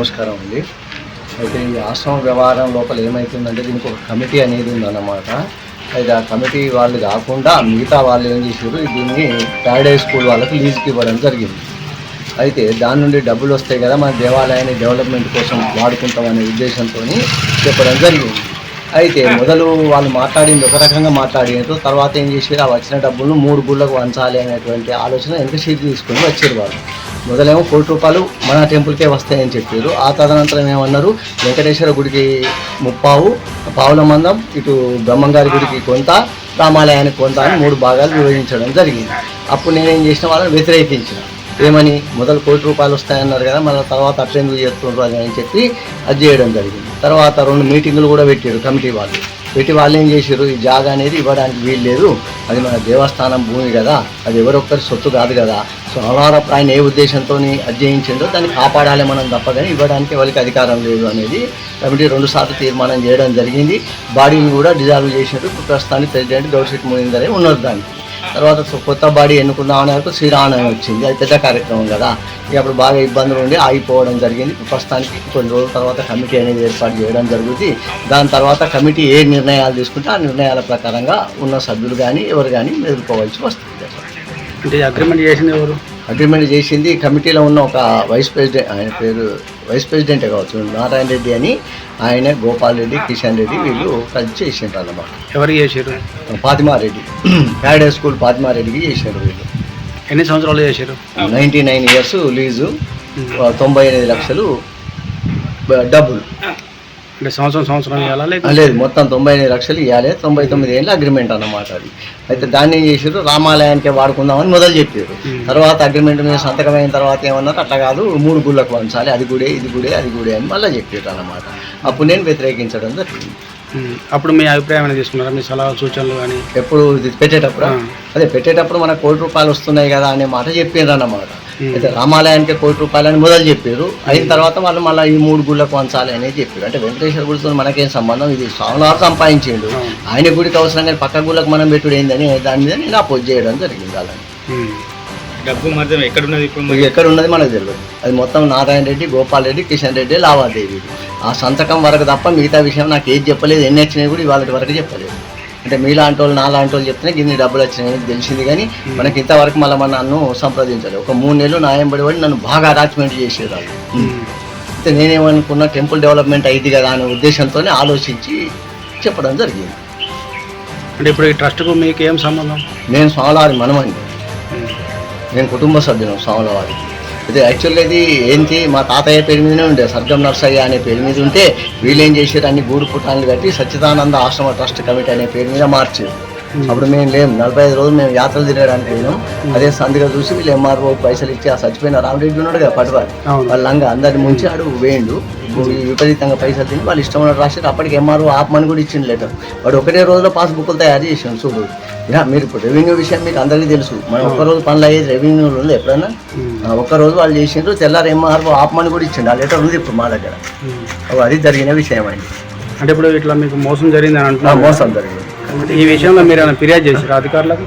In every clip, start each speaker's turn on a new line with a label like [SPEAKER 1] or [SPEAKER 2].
[SPEAKER 1] నమస్కారం అండి. అయితే ఈ ఆశ్రమ వ్యవహారం లోపల ఏమవుతుందంటే దీనికి ఒక కమిటీ అనేది ఉందన్నమాట. అయితే ఆ కమిటీ వాళ్ళు కాకుండా మిగతా వాళ్ళు ఏం చేశారు? దీన్ని ప్యారడైజ్ స్కూల్ వాళ్ళకి లీజుకి ఇవ్వడం జరిగింది. అయితే దాని నుండి డబ్బులు వస్తాయి కదా మన దేవాలయాన్ని డెవలప్మెంట్ కోసం వాడుకుంటామనే ఉద్దేశంతో చెప్పడం జరిగింది. అయితే మొదలు వాళ్ళు మాట్లాడింది ఒక రకంగా మాట్లాడినట్టు తర్వాత ఏం చేసారు ఆ వచ్చిన డబ్బులను మూడు గుళ్ళకు వంచాలి అనేటువంటి ఆలోచన ఎంత షీట్ తీసుకొని వచ్చారు వాళ్ళు. మొదలేమో కోటి రూపాయలు మన టెంపుల్కే వస్తాయని చెప్పారు. ఆ తదనంతరం ఏమన్నారు? వెంకటేశ్వర గుడికి ముప్పావు పావుల మందం ఇటు బ్రహ్మంగారి గుడికి కొంత రామాలయానికి కొంత అని మూడు భాగాలు విభజించడం జరిగింది. అప్పుడు నేనేం చేసిన? వాళ్ళని వ్యతిరేకించిన. ఏమని? మొదలు కోటి రూపాయలు వస్తాయన్నారు కదా మళ్ళీ తర్వాత అట్లెందుకు చేస్తుండ్రు అని అని చెప్పి అది చేయడం జరిగింది. తర్వాత రెండు మీటింగులు కూడా పెట్టారు కమిటీ వాళ్ళు. పెట్టి వాళ్ళు ఏం చేశారు? ఈ జాగా అనేది ఇవ్వడానికి వీలు లేదు. అది మన దేవస్థానం భూమి కదా. అది ఎవరొక్కరి సొత్తు కాదు కదా. సో అలారప్పుడు ఆయన ఏ ఉద్దేశంతో అధ్యయించిందో దాన్ని కాపాడాలి మనం తప్పగానే ఇవ్వడానికి ఎవరికి అధికారం లేదు అనేది కమిటీ రెండు సార్లు తీర్మానం చేయడం జరిగింది. బాడీని కూడా డిజాల్వ్ చేసినట్టు ప్రస్తుతానికి ప్రెసిడెంట్ గౌషిక్ మునిందరే ఉన్నారు దానికి. తర్వాత కొత్త బాడీ ఎన్నుకుందాం అనే వరకు శ్రీరామనవమి వచ్చింది. అది పెద్ద కార్యక్రమం కదా. ఇక అప్పుడు బాగా ఇబ్బందులు ఉండి ఆగిపోవడం జరిగింది. ప్రస్తుతానికి కొన్ని రోజుల తర్వాత కమిటీ అనేది ఏర్పాటు చేయడం జరుగుతుంది. దాని తర్వాత కమిటీ ఏ నిర్ణయాలు తీసుకుంటే ఆ నిర్ణయాల ప్రకారంగా ఉన్న సభ్యులు కానీ ఎవరు కానీ ఎదుర్కోవాల్సి వస్తుంది.
[SPEAKER 2] అంటే అగ్రిమెంట్ చేసింది ఎవరు?
[SPEAKER 1] అగ్రిమెంట్ చేసింది కమిటీలో ఉన్న ఒక వైస్ ప్రెసిడెంట్ ఆయన పేరు వైస్ ప్రెసిడెంటే కావచ్చు నారాయణ రెడ్డి అని ఆయన గోపాల్ రెడ్డి కిషన్ రెడ్డి వీళ్ళు కలిసి చేసిండ్రు అన్నమాట.
[SPEAKER 2] ఎవరు చేశారు
[SPEAKER 1] ఫాతిమారెడ్డి ప్యారడైజ్ స్కూల్ ఫాతిమారెడ్డికి చేశారు వీళ్ళు.
[SPEAKER 2] ఎన్ని సంవత్సరాలు చేశారు
[SPEAKER 1] నైంటీ నైన్ ఇయర్స్ లీజు తొంభై ఎనిమిది లక్షలు డబ్బులు
[SPEAKER 2] అంటే సంవత్సరం సంవత్సరం ఇవ్వాలా
[SPEAKER 1] లేదు? మొత్తం తొంభై ఎనిమిది లక్షలు ఇవ్వాలి. తొంభై తొమ్మిది ఏళ్ళ అగ్రిమెంట్ అన్నమాట అది. అయితే దాన్ని ఏం చేసారు రామాలయానికే వాడుకుందామని మొదలు చెప్పారు తర్వాత అగ్రిమెంట్ మీద సంతకం అయిన తర్వాత ఏమన్నారు? అట్లా కాదు మూడు గుళ్ళకు వంచాలి అది గుడే ఇది గుడే అది గుడే అని మళ్ళీ చెప్పారు అన్నమాట. అప్పుడు నేను వ్యతిరేకించడం జరిగింది.
[SPEAKER 2] అప్పుడు మీ అభిప్రాయం ఏమైనా తీసుకున్నారా? మీ సలహా సూచనలు కానీ?
[SPEAKER 1] ఎప్పుడు ఇది పెట్టేటప్పుడు. అదే పెట్టేటప్పుడు మనకు కోటి రూపాయలు వస్తున్నాయి కదా అనే మాట చెప్పిండ్రు అన్నమాట. అయితే రామాలయానికి కోటి రూపాయలు అని మొదలు చెప్పారు. అయిన తర్వాత వాళ్ళు మళ్ళీ ఈ మూడు గుళ్ళకు వంచాలి అనేది చెప్పారు. అంటే వెంకటేశ్వర గుడితో మనకేం సంబంధం? ఇది స్వామివారు సంపాదించిండు. ఆయన గుడికి అవసరం కానీ పక్క గుళ్ళకు మనం పెట్టుడు ఏందని దాని మీద నేను అపోజ్ చేయడం జరిగింది అలా
[SPEAKER 2] ఉమ్.
[SPEAKER 3] డబ్బు మాత్రం ఎక్కడున్నది ఇప్పుడు
[SPEAKER 1] మీకు ఎక్కడ ఉన్నది మనకు తెలియదు. అది మొత్తం నారాయణ రెడ్డి గోపాల్ రెడ్డి కిషన్ రెడ్డి లావాదేవి ఆ సంతకం వరకు తప్ప మిగతా విషయం నాకు ఏది చెప్పలేదు. ఎన్ని వచ్చినాయి కూడా ఇవాళ వరకు చెప్పలేదు. అంటే మీలాంటి వాళ్ళు నాలాంటి వాళ్ళు చెప్తే ఇన్ని డబ్బులు వచ్చినాయి అని తెలిసింది. కానీ మనకి ఇంతవరకు మళ్ళీ మన నన్ను సంప్రదించాలి ఒక మూడు నెలలు నాయం పడి నన్ను బాగా అటాచ్మెంట్ చేసేవాళ్ళు. అయితే నేనేమనుకున్నా టెంపుల్ డెవలప్మెంట్ అయింది కదా అనే ఉద్దేశంతో ఆలోచించి చెప్పడం జరిగింది.
[SPEAKER 2] అంటే ఇప్పుడు ఈ ట్రస్ట్కు మీకు ఏం సంబంధం?
[SPEAKER 1] నేను స్వామివారి మనమండి. నేను కుటుంబ సభ్యులు స్వామివారి ఇది యాక్చువల్గా ఇది ఏంటి? మా తాతయ్య పేరు మీదనే ఉండే సర్గం నర్సయ్య అనే పేరు మీద ఉంటే వీళ్ళేం చేశారు అన్ని గూడు పుట్టాన్ని కట్టి సచ్చిదానంద ఆశ్రమ ట్రస్ట్ కమిటీ అనే పేరు మీద మార్చారు. అప్పుడు మేము లేము నలభై ఐదు రోజులు మేము యాత్రలు తిరగడానికి పోయినాం అదే సందిగా చూసి వీళ్ళు ఎంఆర్ఓ పైసలు ఇచ్చి ఆ చచ్చిపోయిన రామరెడ్డి ఉన్నాడు కదా పట్టువాడు. వాళ్ళ లంగా అందరిని ముంచి ఆడు వేయండు విపరీతంగా పైసలు తిని వాళ్ళు ఇష్టం ఉన్నట్టు రాశారు. అప్పటికి ఎంఆర్ఓ ఆపమని కూడా ఇచ్చింది లెటర్. వాడు ఒకటే రోజులో పాస్బుక్లు తయారు చేసాం చూడు ఇలా మీరు ఇప్పుడు రెవెన్యూ విషయం మీకు అందరికీ తెలుసు. మనం ఒక్క రోజు పనులు అయ్యేది రెవెన్యూ ఉంది ఎప్పుడైనా
[SPEAKER 2] ఉమ్.
[SPEAKER 1] ఆ, ఒక్క రోజు వాళ్ళు చేసిండ్రు తెల్లారు ఎంఆర్ఓ ఆపమని కూడా ఇచ్చిండు. ఆ లెటర్ ఉంది ఇప్పుడు మా దగ్గర. అది జరిగిన విషయం అండి
[SPEAKER 2] అంటే ఇప్పుడు ఇట్లా మీకు మోసం జరిగిందని
[SPEAKER 1] ఆ,
[SPEAKER 2] అంటున్నారు
[SPEAKER 1] మోసం జరిగింది.
[SPEAKER 2] ఈ విషయంలో మీరు ఏమైనా ఫిర్యాదు చేశారు అధికారులకు?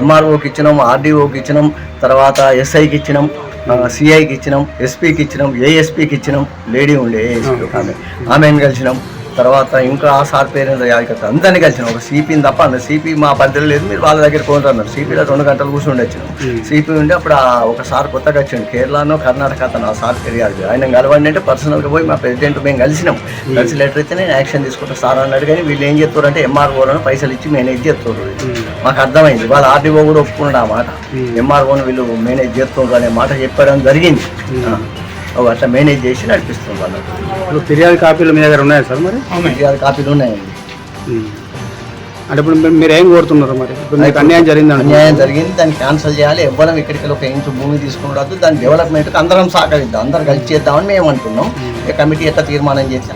[SPEAKER 1] ఎంఆర్ఓకి ఇచ్చినాం ఆర్డీఓకి ఇచ్చినాం తర్వాత ఎస్ఐకి ఇచ్చినాం సిఐకి ఇచ్చినాం ఎస్పీకి ఇచ్చినాం ఏఎస్పీకి ఇచ్చినాం లేడీ ఉండే ఆమె. ఆమెను కలిసినాం. తర్వాత ఇంకా ఆ సార్ పేరు ఏందో యాదిక అందరినీ కలిసినాం. ఒక సిపిని తప్ప అన్న సిపి మా పరిధిలో లేదు. మీరు వాళ్ళ దగ్గర పోతారు అన్నారు. సిపిలో రెండు గంటలు కూర్చుండి వచ్చినాం. సిపి ఉండి అప్పుడు ఆ ఒక సార్ కొత్తగా వచ్చిండు. కేరళనో కర్ణాటక అతను ఆ సార్ ఫిర్యాదు ఆయన కలవండి అంటే పర్సనల్గా పోయి మా ప్రెసిడెంట్ మేము కలిసినాం. కలిసి లెటర్ అయితే నేను యాక్షన్ తీసుకుంటా సార్ అన్నాడు. కానీ వీళ్ళు ఏం చెప్తారు అంటే ఎంఆర్ఓలను పైసలు ఇచ్చి మేనేజ్ చేస్తారు. మాకు అర్థమైంది. వాళ్ళ ఆర్డీఓ కూడా ఒప్పుకున్నాడు ఆ మాట. ఎంఆర్ఓని వీళ్ళు మేనేజ్ చేస్తున్నారు అనే మాట చెప్పడం జరిగింది. అట్లా మేనేజ్ చేసి నడిపిస్తుంది వాళ్ళకి
[SPEAKER 2] ఇప్పుడు ఫిర్యాదు కాపీలు మీ దగ్గర ఉన్నాయా సార్ మరి?
[SPEAKER 1] ఫిర్యాదు కాపీలు ఉన్నాయండి.
[SPEAKER 2] అంటే ఇప్పుడు మీరు- ఏం కోరుతున్నారు మరి? ఇప్పుడు మీకు అన్యాయం జరిగిందండి
[SPEAKER 1] అన్యాయం జరిగింది దాన్ని క్యాన్సిల్ చేయాలి. ఎవ్వరం ఇక్కడికి ఒక ఇంచు భూమి తీసుకురాదు దాని డెవలప్మెంట్కి అందరం సహకరిద్దాం. అందరం కలిసి చేద్దామని మేము అంటున్నాం. ఈ కమిటీ ఎట్లా తీర్మానం చేసి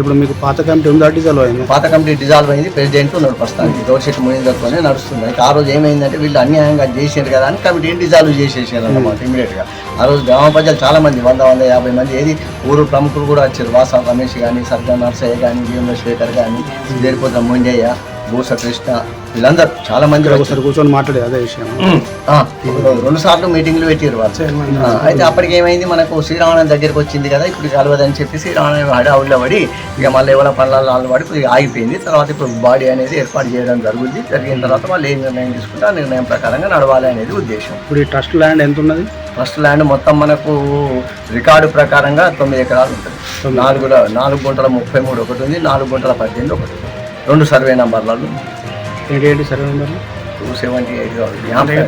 [SPEAKER 2] ఇప్పుడు మీకు పాత కమిటీ ఉందా డిజాల్వ్ అయింది?
[SPEAKER 1] పాత కమిటీ డిజాల్వ్ అయింది ప్రెసిడెంట్ ఉన్నాడు ప్రస్తుతానికి గౌషెట్ మునీందర్తోనే నడుస్తుంది. ఆ రోజు ఏమైందంటే వీళ్ళు అన్యాయంగా చేసారు కదా అని కమిటీని డిజాల్వ్ చేసేసారు అన్నమాట ఇమీడియట్గా ఆ రోజు గ్రామ ప్రజలు చాలా మంది వంద వంద యాభై మంది ఏది ఊరు ప్రముఖులు కూడా వచ్చారు. వాసా రమేష్ కానీ సర్జా నర్సయ్య కానీ భీమల శేఖర్ కానీ దేరిపోతున్న ముంజయ్య భూస కృష్ణ వీళ్ళందరూ చాలా మంది.
[SPEAKER 2] ఒకసారి కూర్చొని మాట్లాడేది అదే విషయం.
[SPEAKER 1] ఇప్పుడు రెండు సార్లు మీటింగ్లు పెట్టారు వాళ్ళు. అయితే అప్పటికి ఏమైంది మనకు శ్రీరామణం దగ్గరికి వచ్చింది కదా ఇప్పుడు కలవదని చెప్పి శ్రీరామణం హడావుల్లో పడి ఇక మళ్ళీ ఎవరి పనులలో పడి కొద్దిగా ఆగిపోయింది. తర్వాత ఇప్పుడు బాడీ అనేది ఏర్పాటు చేయడం జరుగుద్ది. జరిగిన తర్వాత వాళ్ళు ఏం నిర్ణయం తీసుకుంటే ఆ నిర్ణయం ప్రకారంగా నడవాలి అనేది ఉద్దేశం.
[SPEAKER 2] ఇప్పుడు ఈ ట్రస్ట్ ల్యాండ్ ఎంత ఉన్నది?
[SPEAKER 1] ఫస్ట్ ల్యాండ్ మొత్తం మనకు రికార్డు ప్రకారంగా తొమ్మిది ఎకరాలు ఉంటుంది. నాలుగు నాలుగు గుంటల ముప్పై మూడు ఒకటి ఉంది నాలుగు గుంటల పద్దెనిమిది ఒకటి ఉంది. రెండు సర్వే నంబర్లలో
[SPEAKER 2] ఏంటి ఏంటి సరే ఉన్నారు
[SPEAKER 1] టూ సెవెంటీ ఎయిట్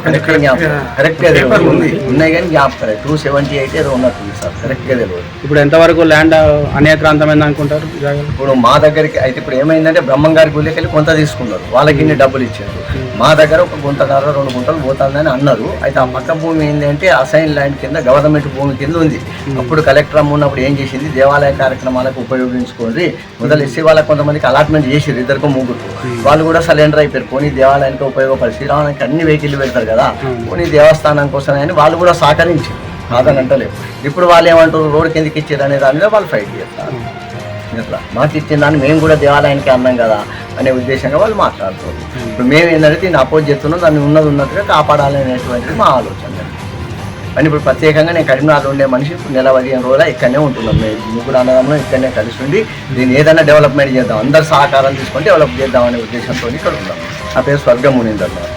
[SPEAKER 1] కరెక్ట్ జ్ఞాపకం కరెక్ట్గా తెలియదు. ఉంది. ఉన్నాయి కానీ జ్ఞాపకం టూ సెవెంటీ ఎయిట్ ఏదో ఉన్నట్టుంది సార్. కరెక్ట్గా తెలియదు.
[SPEAKER 2] ఇప్పుడు ఎంతవరకు ల్యాండ్ అనేక్రాంతమైంది అనుకుంటారు?
[SPEAKER 1] ఇప్పుడు మా దగ్గరికి అయితే ఇప్పుడు ఏమైందంటే బ్రహ్మం గారి గుళ్ళకి వెళ్ళి కొంత తీసుకున్నారు. వాళ్ళకి ఇన్ని డబ్బులు ఇచ్చారు. మా దగ్గర ఒక గుంటన్నర రెండు గుంటలు పోతుందని అన్నారు. అయితే ఆ పక్క భూమి ఏంటంటే అసైన్ ల్యాండ్ కింద గవర్నమెంట్ భూమి కింద ఉంది. అప్పుడు కలెక్టర్ అమ్మ ఉన్నప్పుడు ఏం చేసింది? దేవాలయ కార్యక్రమాలకు ఉపయోగించుకోండి. మొదలు ఎస్సీ వాళ్ళకి కొంతమందికి అలాట్మెంట్ చేసారు ఇద్దరికి ముగ్గురు వాళ్ళు కూడా సరెండర్ అయిపోయారు. పోనీ దేవాలయానికి ఉపయోగపడి శ్రీరామానికి అన్ని వెహికల్ పెడతారు కదా. పోనీ దేవస్థానం కోసం అని వాళ్ళు కూడా సహకరించారు కాదని అంటలేవు ఇప్పుడు వాళ్ళు ఏమంటారు రోడ్ కిందకి ఇచ్చారు అనే దాని మీద వాళ్ళు ఫైట్ చేస్తారు. ఇట్లా. మాకు ఇచ్చిన దాన్ని మేము కూడా దేవాలయానికి అన్నాం కదా అనే ఉద్దేశంగా వాళ్ళు మాట్లాడుతారు ఇప్పుడు మేము ఏంటంటే దీన్ని అపోజ్ చేస్తున్నాం దాన్ని ఉన్నది ఉన్నట్టుగా కాపాడాలి అనేటువంటిది మా ఆలోచన. అని ఇప్పుడు ప్రత్యేకంగా నేను కరీంనగర్లో ఉండే మనిషి ఇప్పుడు నెల పదిహేను రోజులు ఇక్కడనే ఉంటున్నాం మేము ముగ్గురు అన్నదమ్ములు ఇక్కడనే కలిసి ఉండి దీన్ని ఏదైనా డెవలప్మెంట్ చేద్దాం అందరు సహకారం తీసుకొని డెవలప్ చేద్దాం అనే ఉద్దేశంతో ఇక్కడ ఉన్నాం నా పేరు స్వర్గం మునిందర్ గారు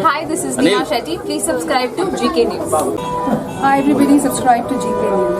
[SPEAKER 4] Hi, this is Neha Shetty. Please subscribe to GK News.
[SPEAKER 5] Hi everybody, subscribe to GK News.